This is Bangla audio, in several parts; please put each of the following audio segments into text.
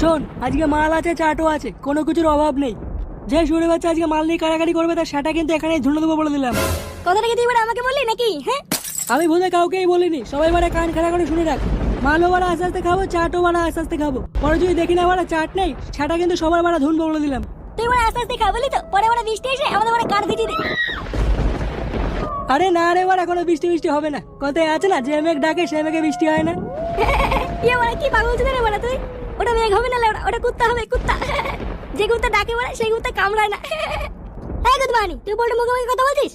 শোন আজকে মাল আছে চাটও আছে কোনো কিছুর অভাব নেই। যে শুনে বাচ্চা আজকে মাল নিয়ে কাড়াকাড়ি করবে তার সেটা কিন্তু এখানে ঝুলে দেবো বলে দিলাম। কথাটা কি তুই এবার আমাকে বললি নাকি হ্যাঁ? আমি বোধহয় কাউকেই বলিনি সবাই মানে কান খাড়া করে শুনে রাখ। মালও বাড়া আস্তে আস্তে খাব চাটও বাড়া আস্তে আস্তে খাব। পরে যদি দেখি না বাড়া চাট নেই সেটা কিন্তু সবার বাড়া ধুনবো বলে দিলাম। তুই এবার আস্তে আস্তে খা বলি তো? পরে এবার বৃষ্টি এসে আমাদের মানে কাঠ ভিজিয়ে দে। আরে না রে বাড়া কোনো বৃষ্টি বৃষ্টি হবে না। কথায় আছে না যে মেঘ ডাকে সে মেঘে বৃষ্টি হয় না। ইয়ে মানে কি পাগল ছিল রে বড়া তুই? ওটা মেঘ হবে না লেবড়া ওটা কুত্তা হবে কুত্তা। যে কুত্তা ডাকে বলে সেই কুত্তা কামড়ায় না। হ্যাঁ গুড মর্নিং তুই বলতে মুখে মুখে কথা বলছিস?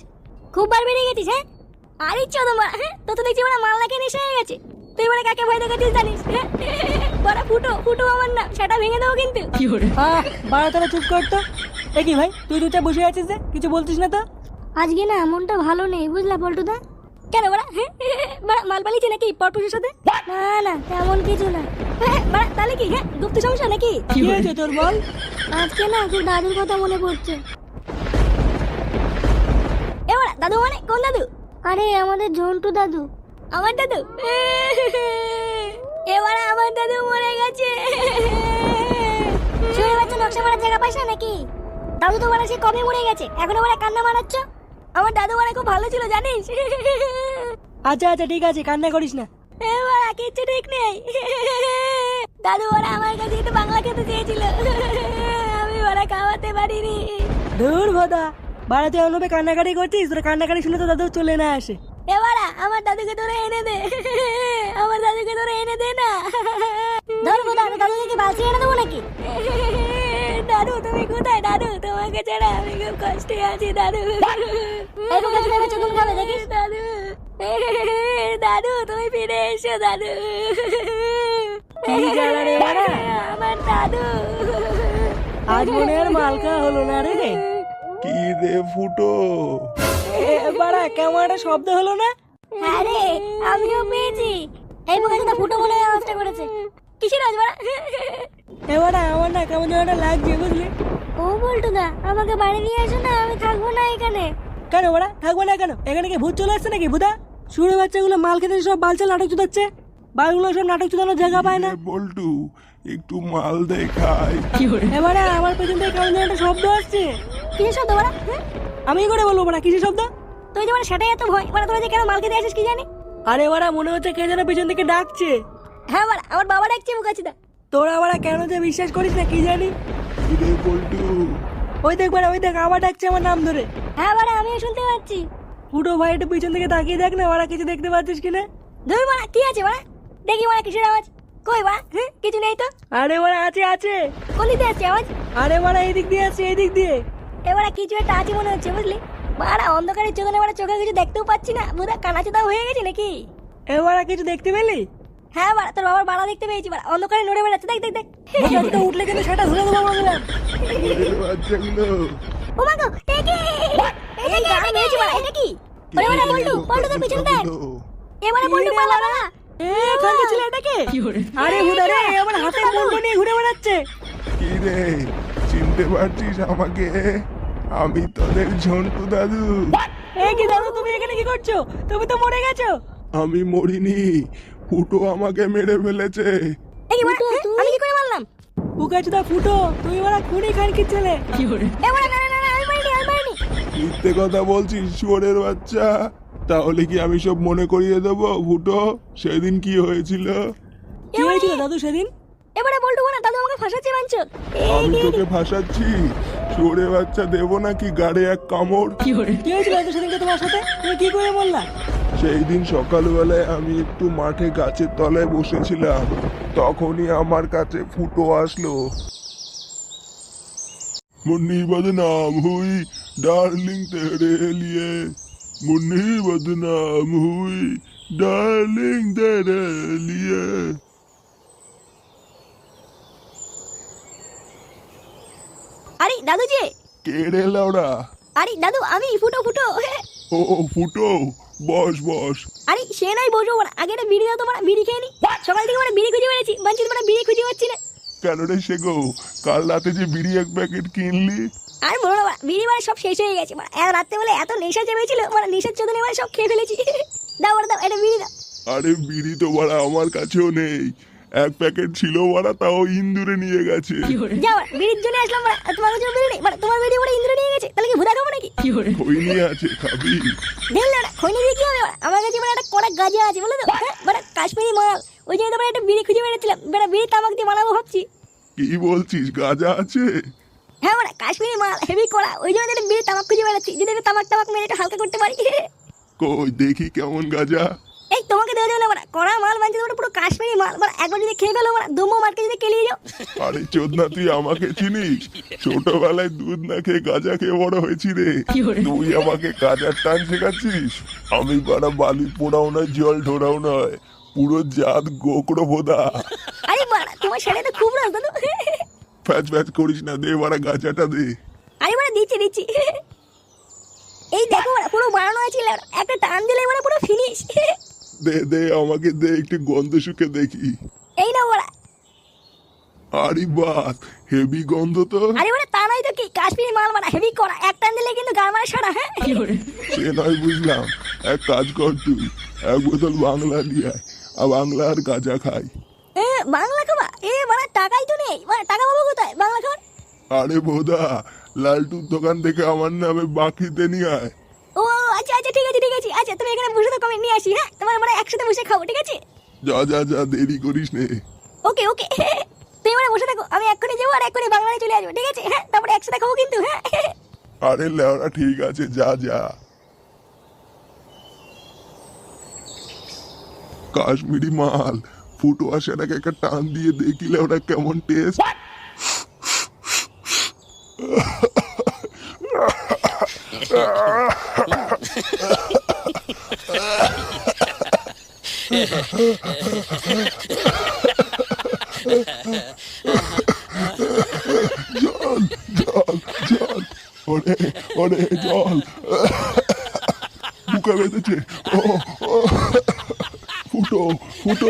খুব বার বেরিয়ে গেছিস হ্যাঁ আরে বড়া হ্যাঁ তো তো দেখছি বড়া মাল নাকি নেশা হয়ে গেছে। তুই বলে কাকে ভয় দেখাচ্ছিস জানিস? বড়া ফুটো ফুটো আমার না সেটা ভেঙে দেবো কিন্তু। বাড়া তারা চুপ কর তো। এ কি ভাই তুই চুপচাপ বসে আছিস যে? কিছু বলছিস না তো? আজকে না মনটা ভালো নেই বুঝলা পল্টুদা কেন বড়া? হ্যাঁ? বড়া মাল পালিয়েছে নাকি পরপুষের সাথে? না না তেমন কিছু না। হ্যাঁ, তাহলে কি? হ্যাঁ গুপ্ত সমস্যা নাকি? কি হয়েছে তোর বল? আজকে না খুব দাদুর কথা মনে পড়ছে। এবার দাদু মানে কোন দাদু? আরে আমাদের ঝন্টু দাদু। আমার দাদু? এবার আমার দাদু মরে গেছে। শুয়ে বাচ্চা নকশা মারার জায়গা পাইছ নাকি? দাদু তো মানে সে কবে মরে গেছে? এখন আবার কান্না মারাচ্ছ? আমার দাদু মানে খুব ভালো ছিল জানিস? আচ্ছা আচ্ছা ঠিক আছে কান্না করিস না। এবার কিচ্ছু ঠিক নেই। দাদু ওরা আমার কাছে একটু বাংলা খেতে চেয়েছিল। আমি ওরা খাওয়াতে পারিনি। ধুর ভদা বাড়াতে অনুপে কান্নাকাটি করছিস তোর কান্নাকাটি শুনে তো দাদু চলে না আসে। এবারা আমার দাদুকে তোরা এনে দে। আমার দাদুকে তোরা এনে দে না। ধরবো দাদু দাদুকে বাঁচিয়ে এনে দেবো নাকি? দাদু তুমি কোথায়? দাদু তোমাকে ছাড়া আমি খুব কষ্টে আছি দাদু। দাদু। দাদু তুমি ফিরে এসো দাদু? আমার দাদু। আজ মনে আর মালকা হলো না রে কি রে ফুটো? এ, বাড়া কেমন একটা শব্দ হলো না? আরে আমিও পেয়েছি। এই বোকাচোদা ফুটো বলে আওয়াজটা করেছে। কিসের আওয়াজ বাড়া? এবার আমার না কেমন যেন একটা লাগছে ও বল্টুদা আমাকে বাড়ি নিয়ে এসো না আমি থাকব না এখানে। কেন বাড়া? থাকব না কেন? এখানে কি ভূত চলে আসছে নাকি ভূতা? শুনে বাচ্চাগুলো মাল খেতে সব বালচাল নাটক চুদাচ্ছে। বালগুলো সব নাটক চুদানোর জায়গা পায় না। এ বল্টু একটু মাল দেখাই। এবারে আমার পেছন থেকে কেমন একটা শব্দ আসছে। কিসের শব্দ বাড়া? হ্যাঁ? আমি কি করে বলব না কিসের শব্দ? তুই যে মানে সেটাই এত ভয় মানে তোরা যে কেন মাল খেতে আসিস কি জানি? আরে বাড়া মনে হচ্ছে কে যেন পেছন থেকে ডাকছে। হ্যাঁ বাড়া আমার বাবা ডাকছে বোকাচোদা তোরা বাড়া কেন যে বিশ্বাস করিস না কি জানি? কি ওই দেখ বাড়া ওই দেখ আবার ডাকছে আমার নাম ধরে। হ্যাঁ বাড়া আমিও শুনতে পাচ্ছি। ফুটো ভাই একটু পিছন থেকে তাকিয়ে দেখ না ওরা কিছু দেখতে পাচ্ছিস কিনা ধুই বাড়া কি আছে বাড়া? দেখি বাড়া কিসের আওয়াজ? কই বাড়া? হ্যাঁ কিছু নেই তো। আরে বাড়া আছে আছে। কোন দিকে আসছে আওয়াজ? আরে বাড়া এই দিক দিয়ে আসছে এই দিক দিয়ে এবারে কিছু একটা আছে মনে হচ্ছে বুঝলি? বাড়া অন্ধকারের চোখে বাড়া চোখে কিছু দেখতেও পাচ্ছি না। বোধহয় কানাচোদা হয়ে গেছে নাকি? এবারে কিছু দেখতে পেলি? হ্যাঁ বাড়া তোর বাবার বাড়া দেখতে পেয়েছি বাড়া। অন্ধকারে নড়ে বেড়াচ্ছে দেখ দেখ দেখ। উঠলে কিন্তু সেটা ও মা গো একে এটা কি আমি মেরেছি বাড়া এটা কি? ওরে বাড়া বল্টু বল্টু তোর পিছনে দেখ। এবারে বল্টু পালা বাড়া এ খানকে ছিল এটাকে? আরে ভূতা রে আমার হাতে মুন্ড নিয়ে ঘুরে বেড়াচ্ছে। কি রে চিনতে পারছিস আমাকে? আমি তোদের ঝন্টু দাদু। এ কি দাদু তুমি এখানে কি করছ? তুমি তো মরে গেছো। আমি মরিনি। ফুটো আমাকে মেরে ফেলেছে। এই আমি কি করে মারলাম? বুকাচুদা ফুটো তুই ওরা খুনি খানকির ছেলে। এবারে না না না না, আমি মারিনি আমি মারিনি মিথ্যে কথা বলছিস শুয়োরের বাচ্চা। তাহলে কি আমি সব মনে করিয়ে দেবো ফুটো? সেদিন কি হয়েছিল? কি হয়েছিল দাদু সেদিন? এবারে বল্টু বাড়া দাদু আমাকে ফাঁসাচ্ছে মানছো আমি তোকে ফাঁসাচ্ছি। শুয়োরের বাচ্চা দেবো নাকি গাড়ে এক কামড়? কি হয়েছিল দাদু সেদিনকে তোমার সাথে? তুমি কি করে বললা? সেই দিন সকালবেলায় আমি একটু মাঠে গাছের তলায় বসেছিলাম। তখনই আমার কাছে ফুটো আসলো। মুন্নি বদনাম হুই ডার্লিং তেরে লিয়ে। মুন্নি বদনাম হুই ডার্লিং তেরে লিয়ে। আরে দাদু যে কে রে লাউড়া আরে দাদু আমি ফুটো ফুটো। ও ও, ফুটো? বস বস। আরে সে নাই বসবো বাড়া আগে একটা বিড়ি দাও তো বাড়া। বিড়ি খেয়ে নি। সকাল থেকে মানে বিড়ি খুঁজে বেড়েছি। বাঞ্চিত মানে বিড়ি খুঁজে পাচ্ছি না। কেন রে সে গো? কাল রাতে যে বিড়ি এক প্যাকেট কিনলি? আর বলো না বিড়ি মানে সব শেষ হয়ে গেছে। এত রাত্রে বলে এত নেশা চেপেছিল মানে নেশার চোদনে মানে সব খেয়ে ফেলেছি। দাও বাড়া দাও এটা বিড়ি দাও। আরে বিড়ি তো বাড়া আমার কাছেও নেই। এক প্যাকেট ছিল বাড়া তাও ইন্দুরে নিয়ে গেছে। বিড়ির জন্য আসলাম বাড়া। তোমার কাছে বিড়ি নেই। তোমার বিড়ি বড় ইন্দ্র নিয়ে গেছে। তাহলে কি ভুদা খাব নাকি? খই নিয়ে আছে খাবি। খৈনি দিয়ে কি হবে আমার কাছে মানে একটা কড়া গাজা আছে বলো তো। হ্যাঁ মানে কাশ্মীরি মাল। ওই জন্য তোমার একটা বিড়ি খুঁজে বেড়েছিলাম বেড়া বিড়ি তামাক দিয়ে বানাবো ভাবছি। কি বলছিস? গাজা আছে? হ্যাঁ মানে কাশ্মীরি মাল হেভি কড়া। ওই জন্য একটা বিড়ি তামাক খুঁজে বেড়াচ্ছি। যদি একটু তামাক তামাক মেরে একটু হালকা করতে পারি? কই দেখি কেমন গাজা। এই তোমাকে দেওয়া যাবে না মানে কড়া মাল মানছে তোমরা পুরো কাশ্মীরি মাল। মানে একবার যদি খেয়ে ফেলো মানে দুমো মার্কে যদি কেলিয়ে যাও। আরে চোদনা তুই আমাকে চিনিস? ছোটবেলায় দুধ না খেয়ে গাজা খেয়ে বড় হয়েছি রে। তুই আমাকে গাজার টান শেখাচ্ছিস? আমি বাড়া বালি পোড়াও নয় জল ঢোরাও নয়। পুরো জাত গোকড়ো বোদা আরে বাড়া তোমার ছেলে তো খুব দাদু। ফ্যাচ ফ্যাচ করিস না দে বাড়া গাজাটা দে। আরে বাড়া দিচ্ছি দিচ্ছি। এই দেখো বাড়া পুরো বানানো আছে। একটা টান দিলে মানে পুরো ফিনিশ দে দে আমাকে দে একটু গন্ধ শুকে দেখি। এই না বাড়া আরে বাস হেভি গন্ধ তো। আরে বাড়া তা নয় তো কি? কাশ্মীরি মাল বাড়া হেভি করা এক টান দিলে কিন্তু গার মারা সারা হ্যাঁ? সে নয় বুঝলাম। এক কাজ কর তুই এক বোতল বাংলা নিয়ে আয় আর বাংলা আর গাজা খাই। এ, বাংলা খাবা? এ বাড়া টাকাই তো নেই। বাড়া টাকা পাবো কোথায়? বাংলা খাবার? আরে বোদা লালটুর দোকান থেকে আমার নামে বাকিতে নিয়ে আয় ও আচ্ছা আচ্ছা ঠিক আছে ঠিক আছে আচ্ছা তুমি এখানে বসে থাকো আমি নিয়ে আসি হ্যাঁ? তোমার আমরা একসাথে বসে খাব ঠিক আছে? যা যা যা দেরি করিস নে। ওকে ওকে। তুমি এবারে বসে থাকো আমি এক্ষুনি যাব আর এক্ষুনি বাংলায় চলে আসব ঠিক আছে? হ্যাঁ তারপরে একসাথে খাব কিন্তু হ্যাঁ? আরে লেওরা ঠিক আছে যা যা। কাশ্মীরি মাল ফুটো আসাটাকে একটা টান দিয়ে দেখিলে ওটা কেমন টেস্ট জল জল জল ওরে ওরে জল বুকে বেঁধেছে ও ফুটো ফুটো